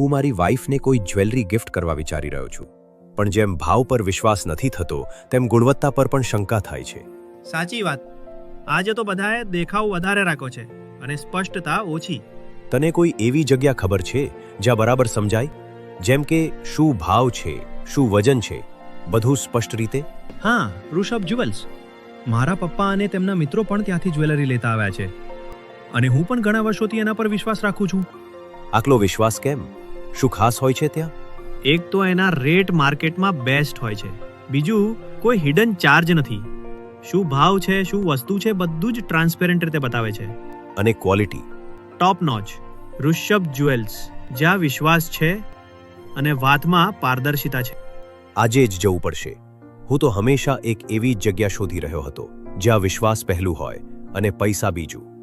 હું મારી વાઈફને કોઈ જ્વેલરી ગિફ્ટ કરવા વિચારી રહ્યો છું. પણ જેમ ભાવ પર વિશ્વાસ નથી થતો તેમ ગુણવત્તા પર પણ શંકા થાય છે. સાચી વાત. આજે તો બધાએ દેખાવ વધારે રાખો છે અને સ્પષ્ટતા ઓછી. તને કોઈ એવી જગ્યા ખબર છે જ્યાં બરાબર સમજાય? જેમ કે શું ભાવ છે શું વજન છે? બધું સ્પષ્ટ રીતે? હા ઋષભ જ્વેલ્સ મારા પપ્પા અને તેમના મિત્રો પણ ત્યાંથી જ્વેલરી લેતા આવ્યા છે. અને હું પણ ઘણા વર્ષોથી એના પર વિશ્વાસ રાખું છું. આટલો વિશ્વાસ કેમ? શું ખાસ હોય છે ત્યાં? એક તો એના રેટ માર્કેટમાં બેસ્ટ હોય છે. બીજું કોઈ હિડન ચાર્જ નથી. શું ભાવ છે શું વસ્તુ છે બધું જ ટ્રાન્સપેરન્ટ રીતે બતાવે છે. અને quality top notch Rishabh Jewels જ્યાં વિશ્વાસ છે અને વાતમાં પારદર્શિતા છે. આજે જ જવું પડશે. હું તો હંમેશા એક એવી જગ્યા શોધી રહ્યો હતો જ્યાં વિશ્વાસ પહેલું હોય અને પૈસા બીજું.